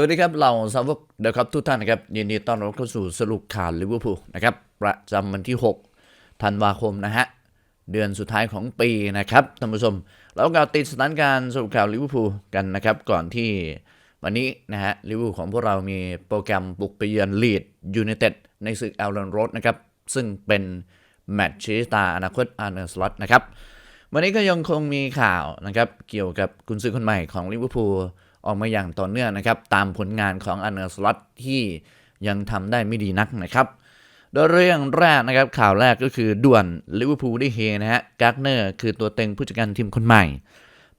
สวัสดีครับเราสาวกเดอะครับทุกท่านนะครับยินดีต้อนรับเข้าสู่สรุปข่าวลิเวอร์พูลนะครับประจำวันที่ 6 ธันวาคมนะฮะเดือนสุดท้ายของปีนะครับท่านผู้ชมเราก็ติดสถานการณ์สรุปข่าวลิเวอร์พูลกันนะครับก่อนที่วันนี้นะฮะลิเวอร์พูลของพวกเรามีโปรแกรมบุกไปเยือนลีดยูไนเต็ดในศึกเอลลนโรดนะครับซึ่งเป็นแมตช์ชีสตาอนาคตอาร์เนอร์สล็อตนะครับวันนี้ก็ยังคงมีข่าวนะครับเกี่ยวกับกุนซือคนใหม่ของลิเวอร์พูล ออกมาอย่างต่อเนื่องนะครับ ตามผลงานของอันเนอร์สล็อตที่ยังทำได้ไม่ดีนักนะครับ โดยเรื่องแรกนะครับข่าวแรกก็คือด่วนลิเวอร์พูลได้เฮนะฮะการ์เนอร์คือตัวเต็งผู้จัดการทีมคนใหม่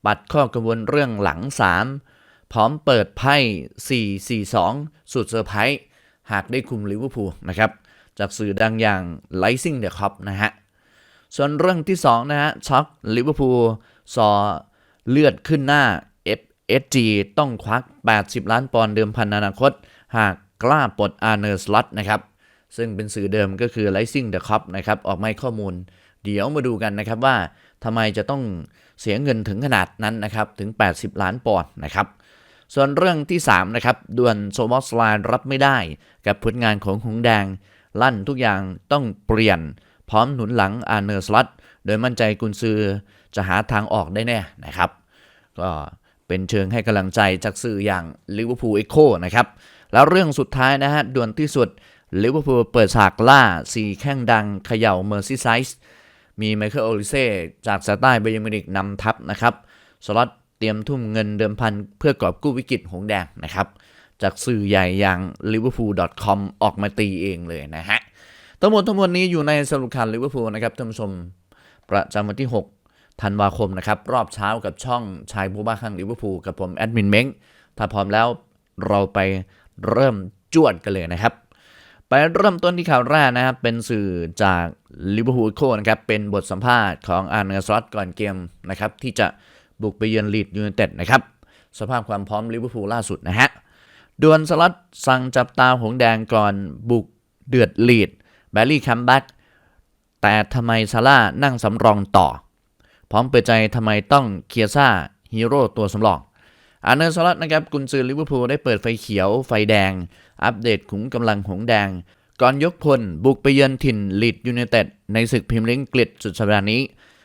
ปัดข้อกังวลเรื่องหลัง 3 พร้อมเปิดไพ่ 4-4-2 สุดเซอร์ไพรส์หากได้คุมลิเวอร์พูลนะครับจากสื่อดังอย่าง Rising the Cop นะฮะ ส่วนเรื่องที่ 2 นะฮะช็อกลิเวอร์พูลซอเลือดขึ้นหน้า SG ต้องควัก 80 ล้านปอนด์เดิมพันอนาคต หากกล้าปลดอาร์เนอร์สลอตนะครับซึ่งเป็นสื่อเดิมก็คือ Rising the Cop นะครับออกมาข้อมูล เดี๋ยวมาดูกันนะครับว่าทำไมจะต้องเสียเงินถึงขนาดนั้นนะครับถึง 80 ล้านปอนด์นะครับส่วนเรื่องที่ 3 นะครับด่วนโซบอสไลน์รับไม่ได้ กับผลงานของหงแดง ลั่นทุกอย่างต้องเปลี่ยน พร้อมหนุนหลังอาร์เนอร์สลอตโดยมั่นใจกุนซือจะหาทางออกได้แน่นะครับ ก็ เป็นเชิงให้กำลังใจจากสื่ออย่างลิเวอร์พูลเอ็โคนะครับ แล้วเรื่องสุดท้ายนะฮะด่วนที่สุดลิเวอร์พูลเปิดฉากล่า4แข้งดังเขย่าเมอร์ซีไซส์มีไมเคิลโอลิเซ่จากซาใต้เบย์มินิกนำทัพนะครับสล็อตเตรียมทุ่มเงินเดิมพันเพื่อกอบกู้วิกฤตหงแดงนะครับ จากสื่อใหญ่อย่าง liverpool.com ออกมาตีเองเลยนะฮะทั้งหมดทั้งมวลนี้อยู่ในสรุปข่าวลิเวอร์พูลนะครับท่านผู้ชมประจำวันที่ 6 ธันวาคมนะครับ รอบเช้ากับช่องชายผู้บ้าข้างลิเวอร์พูลกับผมแอดมินเม้งถ้าพร้อมแล้วเราไปเริ่มจวดกันเลยนะครับ ไปเริ่มต้นที่ข่าวแรกนะครับ เป็นสื่อจากลิเวอร์พูลโคนะครับ เป็นบทสัมภาษณ์ของอาร์เนอร์สอตก่อนเกมนะครับ ที่จะบุกไปเยือนลีดยูไนเต็ดนะครับ สภาพความพร้อมลิเวอร์พูลล่าสุดนะฮะดวนสล็อตสั่งจับตาหงแดงก่อนบุกเดือดลีดแบลลี่คัมแบ็กแต่ทำไมซาร่านั่งสำรองต่อ พร้อมเปิดใจทำไมต้องเคียซ่าฮีโร่ตัวสำรองอาร์เนอร์สล็อตนะครับกุนซือลิเวอร์พูลได้เปิดไฟเขียวไฟแดง อัปเดตขุมกำลังหงแดง ก่อนยกพล บุกไปเยือนถิ่นลีดยูไนเต็ดในศึกพรีเมียร์ลีกอังกฤษสุดสัปดาห์นี้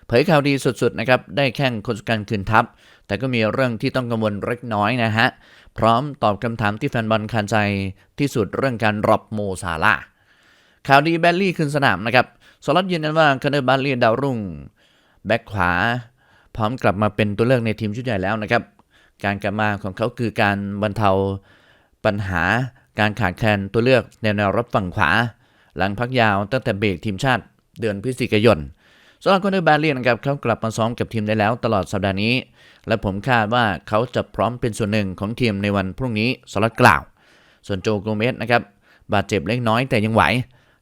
เผยข่าวดีสุดๆนะครับ ได้แข่งคนการคืนทัพ แต่ก็มีเรื่องที่ต้องกังวลเล็กน้อยนะฮะ พร้อมตอบคำถามที่แฟนบอลคานใจที่สุดเรื่องการรอบโมซาลาข่าวดีแบลลี่ขึ้นสนามนะครับสล็อตยืนยันว่าคาร์เนอร์บาลลี่ดาวรุ่ง แบ็คขวา พร้อมกลับมาเป็นตัวเลือกในทีมชุดใหญ่แล้วนะครับ การกลับมาของเขาคือการบรรเทาปัญหาการขาดแคลนตัวเลือกในแนวรับฝั่งขวา หลังพักยาวตั้งแต่เบรกทีมชาติเดือนพฤศจิกายนสำหรับคาร์เนอร์บาลลี่นะครับเขากลับมาซ้อมกับทีมได้แล้วตลอดสัปดาห์นี้ และผมคาดว่าเขาจะพร้อมเป็นส่วนหนึ่งของทีมในวันพรุ่งนี้สล็อตกล่าว ส่วนโจโกเมสนะครับบาดเจ็บเล็กน้อยแต่ยังไหว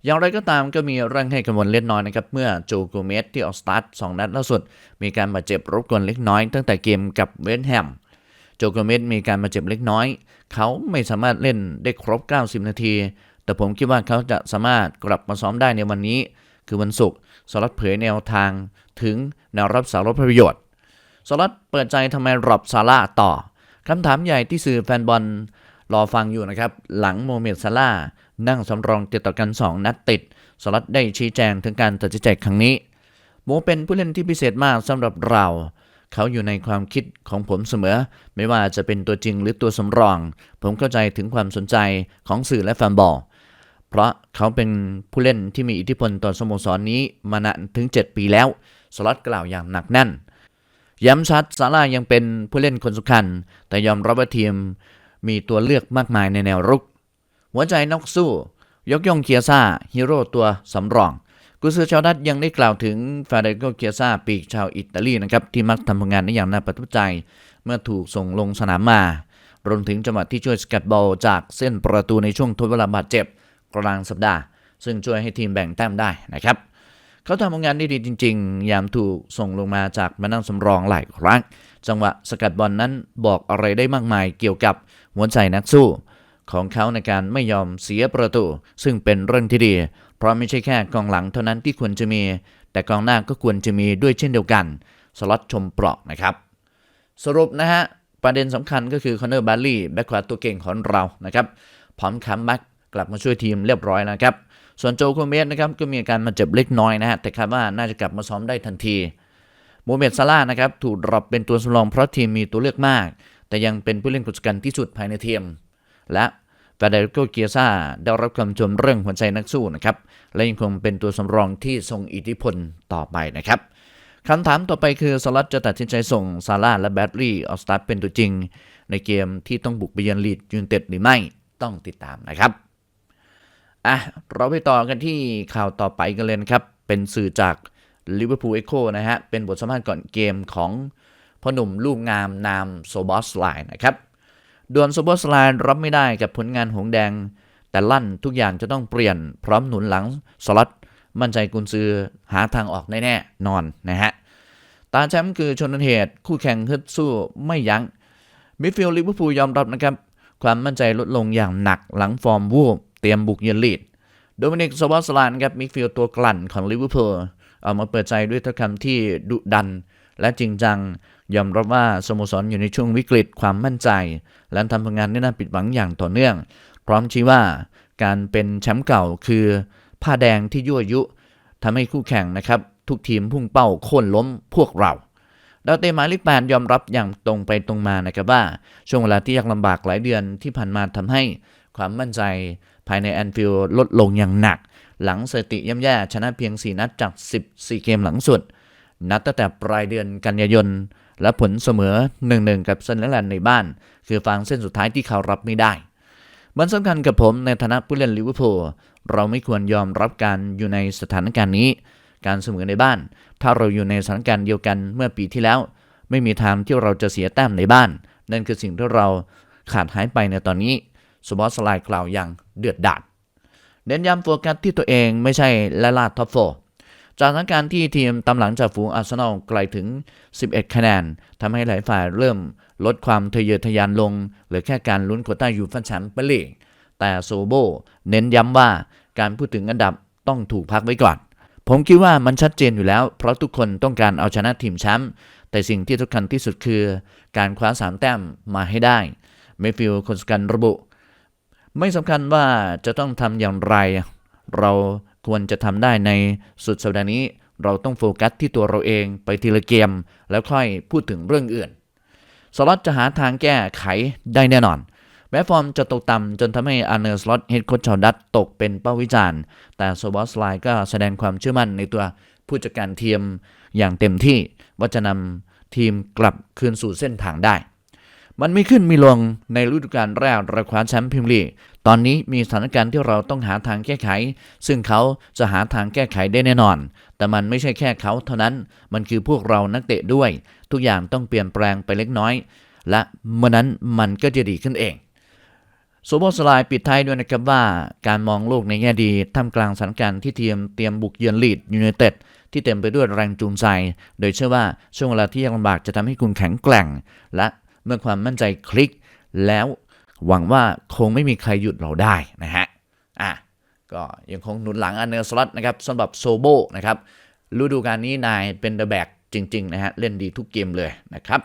อย่างไรก็ตามก็มีเรื่องให้กังวลเล็กน้อยนะครับ เมื่อโจโกเมสที่ออกสตาร์ทสองนัดล่าสุด มีการบาดเจ็บรบกวนเล็กน้อยตั้งแต่เกมกับเวสต์แฮมโจโกเมสมีการบาดเจ็บเล็กน้อย เขาไม่สามารถเล่นได้ครบ 90 นาที แต่ผมคิดว่าเขาจะสามารถกลับมาซ้อมได้ในวันนี้ คือวันศุกร์สลัดเผยแนวทางถึงแนวรับสารประโยชน์สลัดเปิดใจทำไมรับซาร่าต่อคำถามใหญ่ที่สื่อแฟนบอลรอฟังอยู่นะครับ หลังโมเมดซาร่า นั่งสำรองติดต่อกัน 2 นัดติด สลัดได้ชี้แจงถึงการตัดสินใจครั้งนี้โมเป็นผู้เล่นที่พิเศษมากสำหรับเรา เขาอยู่ในความคิดของผมเสมอ ไม่ว่าจะเป็นตัวจริงหรือตัวสำรอง ผมเข้าใจถึงความสนใจของสื่อและแฟนบอลเพราะเขาเป็นผู้เล่นที่มีอิทธิพลต่อสโมสรนนี้มานานถึง 7 ปีแล้ว สล็อตกล่าวอย่างหนักแน่น ย้ำชัดซาร่ายังเป็นผู้เล่นคนสำคัญ แต่ยอมรับว่าทีมมีตัวเลือกมากมายในแนวรุก หัวใจนักสู้ ยกย่องเคียซ่าฮีโร่ตัวสำรอง กุซือชาวดัตยังได้กล่าวถึงฟาเดโกเคียซ่าปีกชาวอิตาลีนะครับที่มักทำผลงานได้อย่างน่าประทับใจ เมื่อถูกส่งลงสนามมารวมถึงจังหวะที่ช่วยสกัดบอลจากเส้นประตูในช่วงทดเวลาบาดเจ็บกลางสัปดาห์ ซึ่งช่วยให้ทีมแบ่งแต้มได้นะครับเขาทำผลงานได้ดีจริง ๆ ยามถูกส่งลงมาจากมานั่งสำรองหลายครั้ง จังหวะสกัดบอลนนั้นบอกอะไรได้มากมายเกี่ยวกับหัวใจนักสู้ ของเขาในการไม่ยอมเสียประตู ซึ่งเป็นเรื่องที่ดี เพราะไม่ใช่แค่กองหลังเท่านั้นที่ควรจะมี แต่กองหน้าก็ควรจะมีด้วยเช่นเดียวกันสล็อตชมเปราะนะครับ สรุปนะฮะ ประเด็นสำคัญก็คือคอนเนอร์บัลลี่แบ็คขวาตัวเก่งของเรานะครับพร้อมคัมแบ็กกลับมาช่วยทีมเรียบร้อยแล้วครับ ส่วนโจโคเมสนะครับก็มีอาการมาเจ็บเล็กน้อยนะฮะแต่คาดว่าน่าจะกลับมาซ้อมได้ทันทีโมเมดซาร่านะครับถูกดรอปเป็นตัวสำรองเพราะทีมมีตัวเลือกมาก แต่ยังเป็นผู้เล่นกุศกันที่สุดภายในทีมและ ฟาเดริโกเกียซาได้รับคำชมเรื่องหัวใจนักสู้นะครับ และยังคงเป็นตัวสำรองที่ทรงอิทธิพลต่อไปนะครับคำถามต่อไปคือสลัดจะตัดสินใจส่งซาร่าและแบตลี่ออสตาร์เป็นตัวจริง ในเกมที่ต้องบุกไปเยือนลีดยูนเต็ดหรือไม่ต้องติดตามนะครับอะเราไปต่อกันที่ข่าวต่อไปกันเลยนะครับ เป็นสื่อจากลิเวอร์พูลเอโคนะฮะ เป็นบทสัมภาษณ์ก่อนเกมของพ่อหนุ่มลูกงามนามโซบอสไลน์นะครับ ด่วนโซบอร์สไลน์รับไม่ได้กับผลงานหงแดง แต่ลั่นทุกอย่างจะต้องเปลี่ยนพร้อมหนุนหลังสล็อตมั่นใจกุนซือหาทางออกแน่ๆนอนนะฮะตาแชมป์คือชนนเหตุ คู่แข่งฮึดสู้ไม่ยัง้งมิดฟิลด์ลิเวอร์พูลยอมรับนะครับ ความมั่นใจลดลงอย่างหนักหลังฟอร์มวูบเตรียมบุกเยือนลีดโดมินิกสวอสลานครับมิดฟิลด์ตัวกลั่นของลิเวอร์พูลออกมาเปิดใจด้วยถ้อยคำที่ดุดัน และจริงจัง ยอมรับว่าสโมสรอยู่ในช่วงวิกฤตความมั่นใจ และทำผลงานได้น่าปิดหวังอย่างต่อเนื่อง พร้อมชี้ว่าการเป็นแชมป์เก่าคือผ้าแดงที่ยั่วยุทำให้คู่แข่งนะครับ ทุกทีมพุ่งเป้าโค่นล้มพวกเราดาวเตหมายเลขแปดยอมรับอย่างตรงไปตรงมานะครับว่า ช่วงเวลาที่ยากลำบากหลายเดือนที่ผ่านมาทำให้ความมั่นใจภายในแอนฟิลด์ลดลงอย่างหนัก หลังสติย่ำแย่ชนะเพียง 4 นัดจาก 14 เกมหลังสุด นัดตั้งแต่ปลายเดือนกันยายน และผลเสมอ 1-1 กับเซนเดอร์แลนด์ในบ้าน คือฟางเส้นสุดท้ายที่เขารับไม่ได้ มันสำคัญกับผมในฐานะผู้เล่นลิเวอร์พูลเราไม่ควรยอมรับการอยู่ในสถานการณ์นี้ การเสมอในบ้าน ถ้าเราอยู่ในสถานการณ์เดียวกันเมื่อปีที่แล้ว ไม่มีทางที่เราจะเสียแต้มในบ้าน นั่นคือสิ่งที่เราขาดหายไปในตอนนี้สบอสไลน์กล่าวอย่างเดือดดาลเน้นย้ำโฟกัสที่ตัวเองไม่ใช่ละลาดท็อปโฟ จากสถานการณ์ที่ทีมตำหลังจากฝูงอาร์เซนอลไกลถึง 11 คะแนนทำให้หลายฝ่ายเริ่มลดความทะเยอทะยานลงเหลือแค่การลุ้นโควต้ายูฟ่าแชมเปี้ยนลีกแต่โซโบเน้นย้ำว่าการพูดถึงอันดับต้องถูกพักไว้ก่อน ผมคิดว่ามันชัดเจนอยู่แล้ว เพราะทุกคนต้องการเอาชนะทีมแชมป์แต่สิ่งที่สำคัญที่สุดคือ การคว้าสามแต้มมาให้ได้เมฟิลคนสกันระบุ ไม่สำคัญว่าจะต้องทำอย่างไร เรา ควรจะทำได้ในสุดสัปดาห์นี้ เราต้องโฟกัสที่ตัวเราเองไปทีละเกม แล้วค่อยพูดถึงเรื่องอื่นสล็อตจะหาทางแก้ไขได้แน่นอน แม้ฟอร์มจะตกต่ำจนทำให้อาร์เนอร์สล็อตเฮดโค้ชชาวดัตตกเป็นเป้าวิจารณ์ แต่โซบอสไลก็แสดงความเชื่อมั่นในตัวผู้จัดการทีมอย่างเต็มที่ว่าจะนำทีมกลับคืนสู่เส้นทางได้ มันไม่ขึ้นมีลงในฤดูกาลแรกราคว้าแชมป์พรีเมียร์ลีก ตอนนี้มีสถานการณ์ที่เราต้องหาทางแก้ไข ซึ่งเขาจะหาทางแก้ไขได้แน่นอน แต่มันไม่ใช่แค่เขาเท่านั้น มันคือพวกเรานักเตะด้วย ทุกอย่างต้องเปลี่ยนแปลงไปเล็กน้อย และเมื่อนั้นมันก็จะดีขึ้นเองโซโบสลน์ปิดท้ายด้วยนะครับว่าการมองโลกในแง่ดีท่ามกลางสถานการณ์ที่เทียมเตรียมบุกเยือนลีดยูไนเต็ดที่เต็มไปด้วยแรงจูงใจ โดยเชื่อว่าช่วงเวลาที่ยากลำบากจะทำให้คุณแข็งแกร่ง และเมื่อความมั่นใจคลิก แล้ว หวังว่าคงไม่มีใครหยุดเราได้นะฮะอะก็ยังคงหนุนหลังอันเนอร์สล็อตนะครับสำหรับโซโบนะครับฤดูกาลนี้นายเป็นเดอะแบกจริง ๆ นะฮะ เล่นดีทุกเกมเลยนะครับ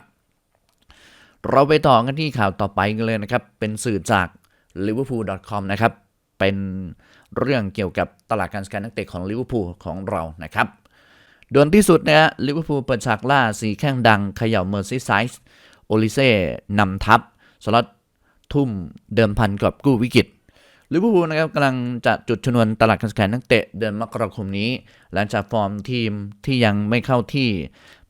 เราไปต่อกันที่ข่าวต่อไปกันเลยนะครับ เป็นสื่อจาก liverpool.com นะครับ เป็นเรื่องเกี่ยวกับตลาดการซื้อขายนักเตะของลิเวอร์พูลของเรานะครับด่วนที่สุดนะฮะลิเวอร์พูลเปิดฉากล่าสีแข้งดังเขย่าเมอร์ซีไซส์โอลิเซ่นำทัพสล็อต ทุ่มเดิมพันกับกู้วิกฤตลิเวอร์พูลนะครับกำลังจะจุดชนวนตลาดการซื้อขายนักเตะเดือนมกราคมนี้ หลังจากฟอร์มทีมที่ยังไม่เข้าที่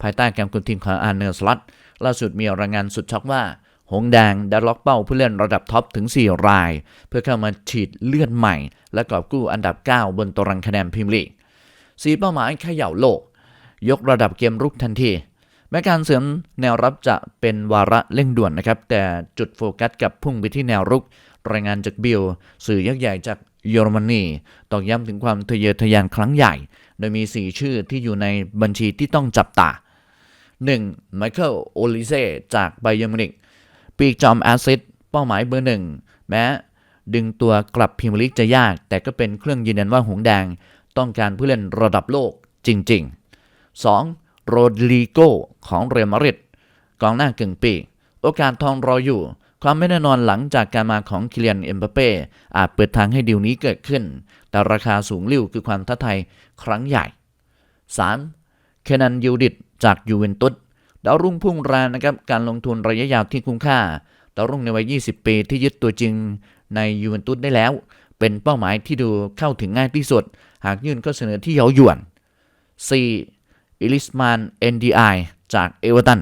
ภายใต้การคุมทีมของอาร์เนอร์สล็อตล่าสุดมีรายงานสุดช็อกว่า หงแดงได้ล็อกเป้าผู้เล่นระดับท็อปถึง 4 ราย เพื่อเข้ามาฉีดเลือดใหม่ และกอบกู้อันดับ 9 บนตารางคะแนนพรีเมียร์ลีกสีเป้าหมายเขย่าโลก ยกระดับเกมรุกทันที แม้การเสริมแนวรับจะเป็นวาระเร่งด่วนนะครับ แต่จุดโฟกัสกับพุ่งไปที่แนวรุก รายงานจากบิล สื่อยักษ์ใหญ่จากเยอรมนีตอกย้ำถึงความทะเยอทะยานครั้งใหญ่ โดยมี 4 ชื่อที่อยู่ในบัญชีที่ต้องจับตา 1. ไมเคิลโอลิเซจากไบเยอร์มินิกปีกจอมแอซิดเป้าหมายเบอร์หนึ่งแม้ดึงตัวกลับพรีเมียร์ลีกจะยาก แต่ก็เป็นเครื่องยืนยันว่าหงแดง ต้องการผู้เล่นระดับโลกจริง ๆ 2. โรดริโกของเรอัลมาดริดกองหน้ากึ่งปี โอกาสทองรออยู่ ความไม่แน่นอนหลังจากการมาของคิเลียนเอ็มบัปเป้อาจเปิดทางให้ดีลนี้เกิดขึ้น แต่ราคาสูงลิ่วคือความท้าทายครั้งใหญ่ 3. เคนันยูดิตจากยูเวนตุสดาวรุ่งพุ่งแรงนะครับการลงทุนระยะยาวที่คุ้มค่าดาวรุ่งในวัย 20 ปีที่ยึดตัวจริงในยูเวนตุสได้แล้ว เป็นเป้าหมายที่ดูเข้าถึงง่ายที่สุด หากยื่นข้อเสนอที่เย้ายวน 4. อิลิสมาน NDI จากเอเวอร์ตัน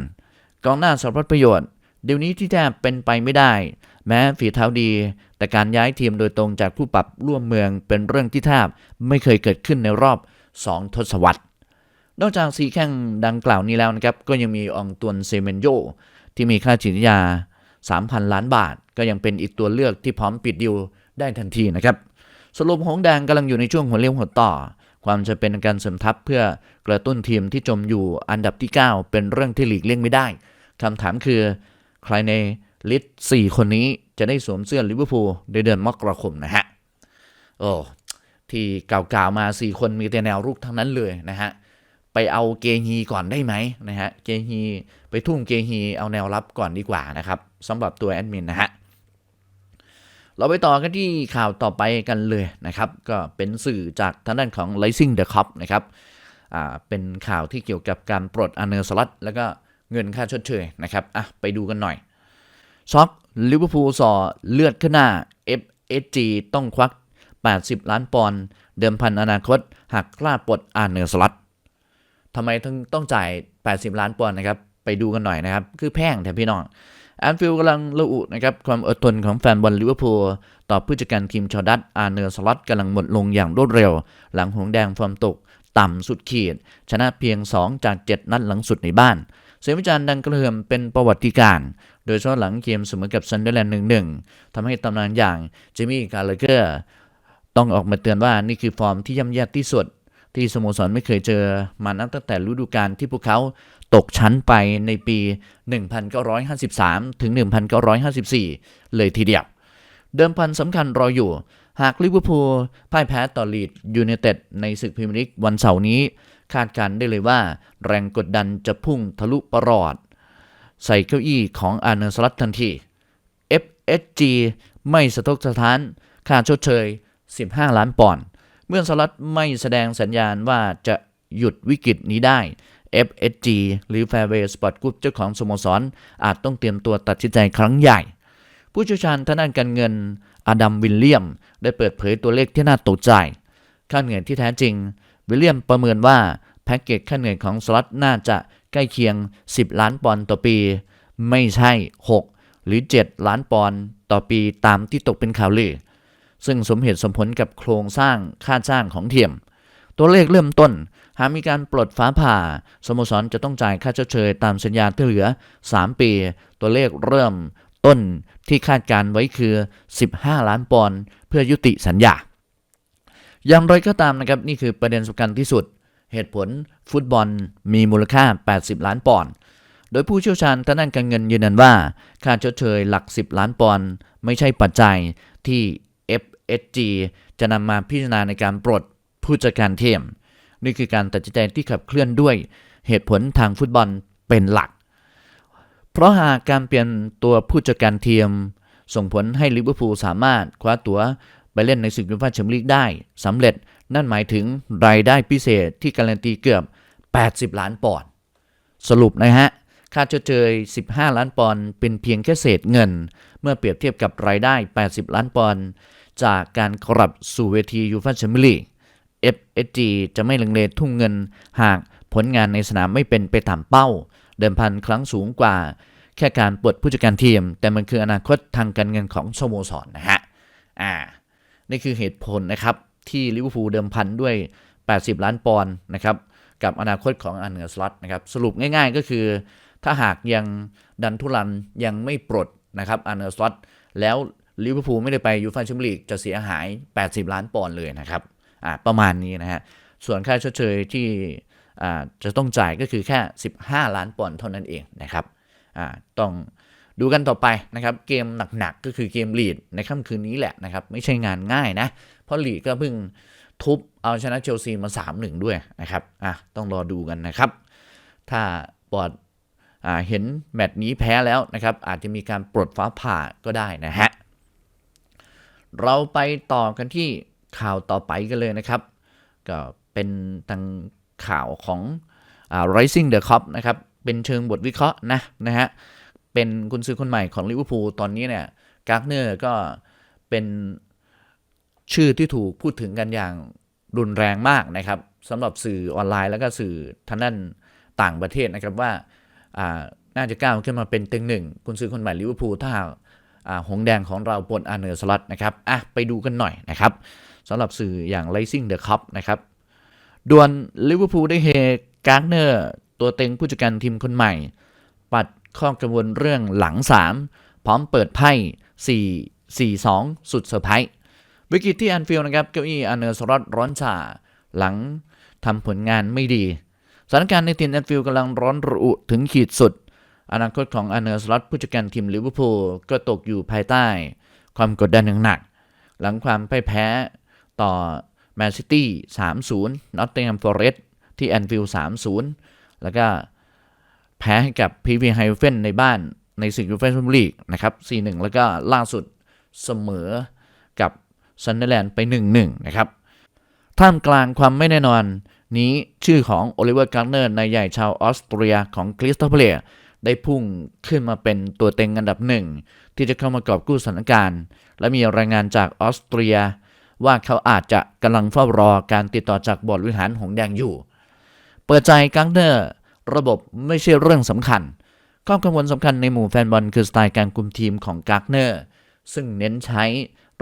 กองหน้าสารพัดประโยชน์ เดี๋ยวนี้ที่แทบเป็นไปไม่ได้ แม้ฝีเท้าดี แต่การย้ายทีมโดยตรงจากผู้ปรับร่วมเมืองเป็นเรื่องที่แทบไม่เคยเกิดขึ้นในรอบ 2 ทศวรรษ นอกจากสีแข้งดังกล่าวนี้แล้วนะครับ ก็ยังมีองตวนเซเมนโยที่มีค่าจิตยา 3,000 ล้านบาท ก็ยังเป็นอีกตัวเลือกที่พร้อมปิดดิวได้ทันทีนะครับสรุปหงแดงกำลังอยู่ในช่วงหัวเลี้ยวหัวต่อ ความจะเป็นการเสริมทัพเพื่อกระตุ้นทีมที่จมอยู่อันดับที่ 9 เป็นเรื่องที่หลีกเลี่ยงไม่ได้คำถามคือ ใครในลิสต์4คนนี้จะได้สวมเสื้อลิเวอร์พูลในเดือนมกราคมนะฮะ โอ้ที่กล่าวๆมา 4 คนมีแต่แนวรุกทั้งนั้นเลยนะฮะ ไปเอาเกฮีก่อนได้ไหมนะฮะ เกฮีไปทุ่มเกฮีเอาแนวรับก่อนดีกว่านะครับสำหรับตัวแอดมินนะฮะ เราไปต่อกันที่ข่าวต่อไปกันเลยนะครับ ก็เป็นสื่อจากทางด้านของ Rising the Cup นะครับเป็นข่าวที่เกี่ยวกับการปลดอาเนอร์สลัตแล้วก็เงินค่าชดเชยนะครับอะไปดูกันหน่อยช็อกลิเวอร์พูลส่อเลือดขึ้นหน้า FSG ต้องควัก 80 ล้านปอนด์เดิมพันอนาคตหากกล้าปลดอาเนอร์สลัตทำไมถึงต้องจ่าย 80 ล้านปอนด์นะครับ ไปดูกันหน่อยนะครับ คือแพงแถมพี่น้อง แอนฟิลด์กำลังระอุนะครับความอดทนของแฟนบอลลิเวอร์พูลต่อผู้จัดการทีมชอดัตอาเนอร์สล็อตกำลังหมดลงอย่างรวดเร็ว หลังหงแดงฟอร์มตกต่ำสุดขีด ชนะเพียง 2 จาก 7 นัดหลังสุดในบ้าน เสียงวิจารณ์ดังกระเพื่มเป็นประวัติการณ์โดยเฉพาะหลังเกมเสมอกับซันเดอร์แลนด์หนึ่งๆทำให้ตำนานอย่างเจมี่การ์ลเกอร์ต้องออกมาเตือนว่านี่คือฟอร์มที่ย่ำแย่ที่สุด ที่สโมสรไม่เคยเจอมานับตั้งแต่ฤดูกาลที่พวกเขาตกชั้นไปในปี 1953 ถึง 1954 เลยทีเดียว เดิมพันสำคัญรออยู่ หากลิเวอร์พูลพ่ายแพ้ต่อลีดยูไนเต็ดในศึกพรีเมียร์ลีกวันเสาร์นี้ คาดการณ์ได้เลยว่า แรงกดดันจะพุ่งทะลุประหลอด ใส่เก้าอี้ของอาร์เนอร์สลัตทันที FSG ไม่สะทกสะท้าน ค่าชดเชย 15 ล้านปอนด์ เมื่อสลัตไม่แสดงสัญญาณว่าจะหยุดวิกฤตนี้ได้ FSG หรือ Fairway Sport Group เจ้าของสโมสร อาจต้องเตรียมตัวตัดสินใจครั้งใหญ่ ผู้เชี่ยวชาญทางด้านการเงินอดัมวิลเลียม ได้เปิดเผยตัวเลขที่น่าตกใจ ค่าเหนื่อยที่แท้จริง วิลเลียมประเมินว่าแพ็กเกจค่าเหนื่อยของสล็อตน่าจะใกล้เคียง 10 ล้านปอนด์ต่อปี ไม่ใช่ 6 หรือ 7 ล้านปอนด์ต่อปีตามที่ตกเป็นข่าวลือ ซึ่งสมเหตุสมผลกับโครงสร้างค่าจ้างของเทียม ตัวเลขเริ่มต้น หากมีการปลดฟ้าผ่า สโมสรจะต้องจ่ายค่าชดเชยตามสัญญาที่เหลือ 3 ปี ตัวเลขเริ่มต้นที่คาดการไว้คือ 15 ล้านปอนด์เพื่อยุติสัญญา อย่างไรก็ตามนะครับ นี่คือประเด็นสำคัญที่สุด เหตุผลฟุตบอลมีมูลค่า 80 ล้านปอนด์โดยผู้เชี่ยวชาญทางด้านการเงินยืนยันว่า ค่าชดเชยหลัก 10 ล้านปอนด์ไม่ใช่ปัจจัยที่ FSG จะนำมาพิจารณาในการปลดผู้จัดการทีม นี่คือการตัดสินใจที่ขับเคลื่อนด้วยเหตุผลทางฟุตบอลเป็นหลัก เพราะหากการเปลี่ยนตัวผู้จัดการทีม ส่งผลให้ลิเวอร์พูลสามารถคว้าตั๋วไปเล่นในศึกยูฟ่าแชมเปี้ยนลีกได้สำเร็จนั่นหมายถึงรายได้พิเศษที่การันตีเกือบ 80 ล้านปอนด์สรุปนะฮะ ค่าชดเชย 15 ล้านปอนด์เป็นเพียงแค่เศษเงิน เมื่อเปรียบเทียบกับรายได้ 80 ล้านปอนด์จากการกลับสู่เวทียูฟ่าแชมเปี้ยนลีก FSG จะไม่ลังเลทุ่มเงิน หากผลงานในสนามไม่เป็นไปตามเป้า เดิมพันครั้งสูงกว่า แค่การปลดผู้จัดการทีม แต่มันคืออนาคตทางการเงินของสโมสรนนะฮะอ่านี่คือเหตุผลนะครับที่ลิเวอร์พูลเดิมพันด้วย 80 ล้านปอนด์นะครับกับอนาคตของอันเนอร์สล็อตนะครับสรุปง่ายๆก็คือ ถ้าหากยังดันทุรันยังไม่ปลดนะครับอันเนอร์สล็อตแล้วลิเวอร์พูลไม่ได้ไปยูฟ่าแชมเปี้ยนลีกจะเสียหาย 80 ล้านปอนด์เลยนะครับ ประมาณนี้นะฮะ ส่วนค่าชดเชยที่จะต้องจ่ายก็คือแค่ 15 ล้านปอนด์เท่านั้นเองนะครับต้องดูกันต่อไปนะครับ เกมหนักๆก็คือเกมลีดในค่ำคืนนี้แหละนะครับ ไม่ใช่งานง่ายนะ เพราะลีดก็เพิ่งทุบเอาชนะเชลซีมา 3-1 ด้วยนะครับอะต้องรอดูกันนะครับ ถ้าปอดอ่าเห็นแมตช์นี้แพ้แล้วนะครับ อาจจะมีการปลดฟ้าผ่าก็ได้นะฮะ เราไปต่อกันที่ ข่าวต่อไปกันเลยนะครับ ก็เป็นทางข่าวของอ่า Rising the Cup นะครับ เป็นเชิงบทวิเคราะห์นะนะฮะ เป็นกุนซื้อคนใหม่ของลิเวอร์พูลตอนนี้เนี่ยการ์เนอร์ก็เป็นชื่อที่ถูกพูดถึงกันอย่างรุนแรงมากนะครับสำหรับสื่อออนไลน์แล้วก็สื่อทางด้านต่างประเทศนะครับว่าอ่าน่าจะก้าวขึ้นมาเป็นเต็งหนึ่งกุนซื้อคนใหม่ลิเวอร์พูลถ้าหงแดงของเราปลดอาเนอร์สลัดนะครับอะไปดูกันหน่อยนะครับ สำหรับสื่ออย่าง Rising the Cup นะครับด่วนลิเวอร์พูลได้เฮการ์เนอร์ตัวเต็งผู้จัดการทีมคนใหม่ ปัดข้อกังวลเรื่องหลัง 3 พร้อมเปิดไพ่ 4 4 2 สุดเซอร์ไพรส์วิกฤตที่แอนฟิลด์นะครับเก้าอี้อาร์เนอร์สล็อตร้อนฉ่าหลังทำผลงานไม่ดีสถานการณ์ในทีมแอนฟิลด์กำลังร้อนระอุถึงขีดสุด อนาคตของอาร์เนอร์สลอตผู้จัดการทีมลิเวอร์พูลก็ตกอยู่ภายใต้ ความกดดันอย่างหนักหลังความพ่ายแพ้ ต่อแมนซิตี้3-0นอตติงแฮมฟอเรสต์ที่แอนฟิลด์3-0 แล้วก็แพ้ให้กับพีวีไฮเฟนในบ้านในศึกยูฟ่าแชมเปี้ยนลีกนะครับ 4-1 แล้วก็ล่าสุดเสมอกับซันเดอร์แลนด์ไป 1-1 นะครับ ท่ามกลางความไม่แน่นอนนี้ชื่อของโอลิเวอร์การ์เนอร์นายใหญ่ชาวออสเตรียของคริสตัลเพลย์ได้พุ่งขึ้นมาเป็นตัวเต็งอันดับหนึ่ง ที่จะเข้ามากอบกู้สถานการณ์ และมีรายงานจากออสเตรีย ว่าเขาอาจจะกำลังเฝ้ารอการติดต่อจากบอร์ดบริหารหงแดงอยู่ เปิดใจกังเนอร์ระบบไม่ใช่เรื่องสำคัญข้อกังวลสำคัญในหมู่แฟนบอลคือสไตล์การคุมทีมของกักเนอร์ซึ่งเน้นใช้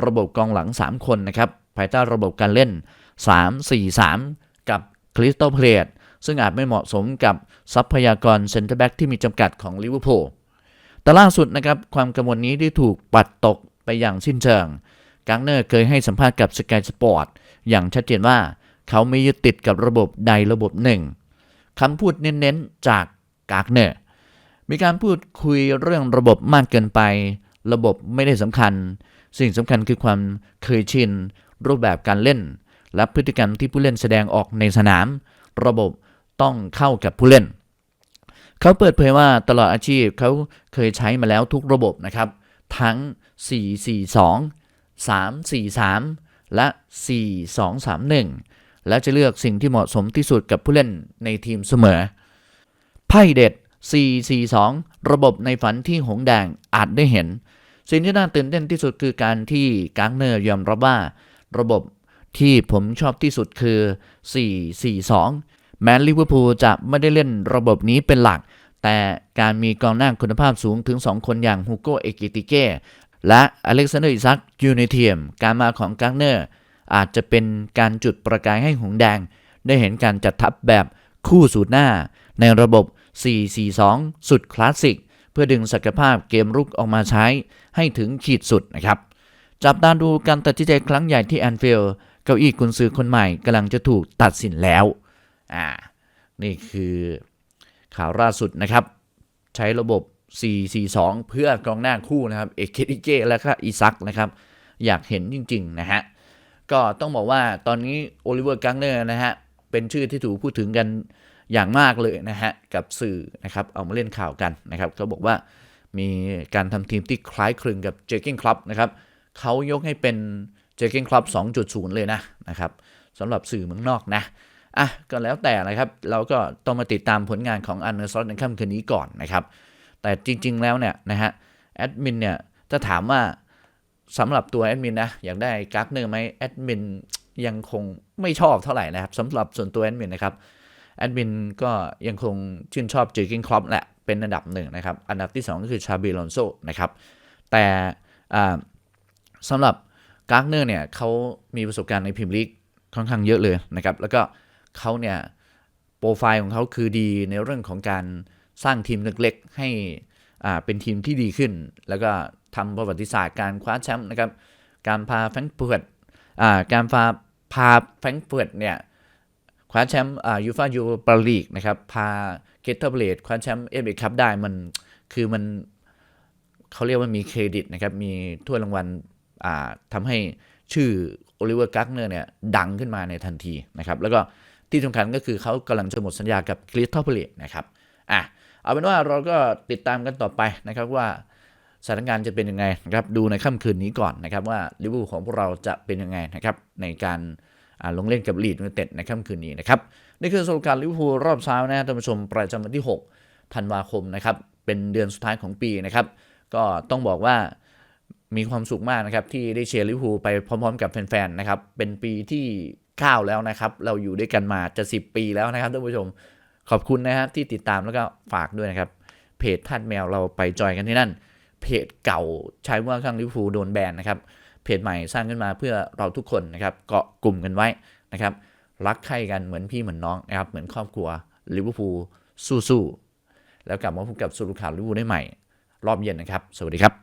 ระบบกองหลัง 3 คนนะครับ ภายใต้ระบบการเล่น 3-4-3 กับคริสตัลเพลตซึ่งอาจไม่เหมาะสมกับทรัพยากรเซนเตอร์แบ็กที่มีจำกัดของลิเวอร์พูลแต่ล่าสุดนะครับ ความกังวลนี้ได้ถูกปัดตกไปอย่างสิ้นเชิง กังเนอร์เคยให้สัมภาษณ์กับ Sky Sport อย่างชัดเจนว่า เขาไม่ยึดติดกับระบบใดระบบหนึ่งคำพูดเน้นๆจากกากเนอร์มีการพูดคุยเรื่องระบบมากเกินไป ระบบไม่ได้สำคัญ สิ่งสำคัญคือความเคยชิน รูปแบบการเล่น และพฤติกรรมที่ผู้เล่นแสดงออกในสนาม ระบบต้องเข้ากับผู้เล่น เขาเปิดเผยว่าตลอดอาชีพเขาเคยใช้มาแล้วทุกระบบนะครับ ทั้ง 343 และ 4231 และจะเลือกสิ่งที่เหมาะสมที่สุดกับผู้เล่นในทีมเสมอ ไพ่เด็ด 442 ระบบในฝันที่หงแดงอาจได้เห็น สิ่งที่น่าตื่นเต้นที่สุดคือการที่กังเนอร์ยอมรับว่า ระบบที่ผมชอบที่สุดคือ 442 แม้ลิเวอร์พูลจะไม่ได้เล่นระบบนี้เป็นหลัก แต่การมีกองหน้าคุณภาพสูงถึง 2 คนอย่างฮูโกเอกิติเก้ และอเล็กซานเดอร์อิซักยูเนเทียม การมาของกังเนอร์อาจจะเป็นการจุดประกายให้หงแดง ได้เห็นการจัดทัพแบบคู่สูตรหน้า ในระบบ 4-4-2 สุดคลาสสิก เพื่อดึงศักยภาพเกมรุกออกมาใช้ให้ถึงขีดสุดนะครับ จับตาดูการตัดสินใจครั้งใหญ่ที่แอนฟิลด์เก้าอี้กุนซือคนใหม่กำลังจะถูกตัดสินแล้ว อ่า นี่คือข่าวล่าสุดนะครับ ใช้ระบบ 4-4-2 เพื่อกองหน้าคู่นะครับ เอกเคติเกและก็อีซักนะครับ อยากเห็นจริง ๆ นะฮะ ก็ต้องบอกว่าตอนนี้โอลิเวอร์กังเนอร์นะฮะ เป็นชื่อที่ถูกพูดถึงกันอย่างมากเลยนะฮะ กับสื่อนะครับ เอามาเล่นข่าวกันนะครับเขาบอกว่ามีการทำทีมที่คล้ายคลึงกับเจอร์เกนคลับนะครับเขายกให้เป็นเจอร์เกนคลับ2.0 เลยนะนะครับสำหรับสื่อเมืองนอกนะอะก็แล้วแต่นะครับ เราก็ต้องมาติดตามผลงานของอันเนอร์ซอสในค่ำคืนนี้ก่อนนะครับ แต่จริง ๆ แล้วเนี่ยนะฮะแอดมินเนี่ยถ้าถามว่าสำหรับตัวแอดมินนะอยากได้กราฟเนอร์ไหมแอดมินยังคงไม่ชอบเท่าไหร่นะครับสำหรับส่วนตัวแอดมินนะครับแอดมินก็ยังคงชื่นชอบเจอร์กินครอปแหละเป็นอันดับหนึ่งนะครับ อันดับที่ 2 ก็คือชาบิลอนโซนะครับ แต่สำหรับกราฟเนอร์เนี่ยเขามีประสบการณ์ในพรีมลีกค่อนข้างเยอะเลยนะครับ แล้วก็เขาเนี่ยโปรไฟล์ของเขาคือดีในเรื่องของการ สร้างทีมเล็กๆให้อ่าเป็นทีมที่ดีขึ้น แล้วก็ทำประวัติศาสตร์การคว้าแชมป์นะครับ การพาแฟรงก์เฟิร์ตอ่าการพาพาแฟรงก์เฟิร์ตเนี่ยคว้าแชมป์อ่ายูฟายูปาลีกนะครับ พาเกตเตอร์เบลดคว้าแชมป์เอฟเอคัพได้มันคือมันเขาเรียกว่ามีเครดิตนะครับ มีถ้วยรางวัลอ่าทำให้ชื่อโอลิเวอร์กักเนอร์เนี่ยดังขึ้นมาในทันทีนะครับ แล้วก็ที่สำคัญก็คือเขากำลังจะหมดสัญญากับคริสตัลเพลตนะครับอะ เอาเป็นว่าเราก็ติดตามกันต่อไปนะครับว่าสถานการณ์จะเป็นยังไงนะครับดูในค่ำคืนนี้ก่อนนะครับว่าลิเวอร์พูลของพวกเราจะเป็นยังไงนะครับในการลงเล่นกับลีดยูไนเต็ดในค่ำคืนนี้นะครับนี่คือสรุปการลิเวอร์พูลรอบเช้านะท่านผู้ชมประจำวันที่ 6 ธันวาคมนะครับเป็นเดือนสุดท้ายของปีนะครับก็ต้องบอกว่ามีความสุขมากนะครับที่ได้เชียร์ลิเวอร์พูลไปพร้อมๆ กับแฟนๆนะครับเป็นปีที่9แล้วนะครับเราอยู่ด้วยกันมาจะ 10 ปีแล้วนะครับท่านผู้ชม ขอบคุณนะฮะที่ติดตามแล้วก็ฝากด้วยนะครับ เพจท่านแมวเราไปจอยกันที่นั่น เพจเก่าใช้ว่าข้างลิเวอร์พูโดนแบนนะครับ เพจใหม่สร้างขึ้นมาเพื่อเราทุกคนนะครับเกาะกลุ่มกันไว้นะครับ รักใคร่กันเหมือนพี่เหมือนน้องนะครับ เหมือนครอบครัวลิเวอร์พูลสู้ๆแล้วกลับมาพบกับสุรุข่าวลิเวอร์พูลได้ใหม่ รอบเย็นนะครับ สวัสดีครับ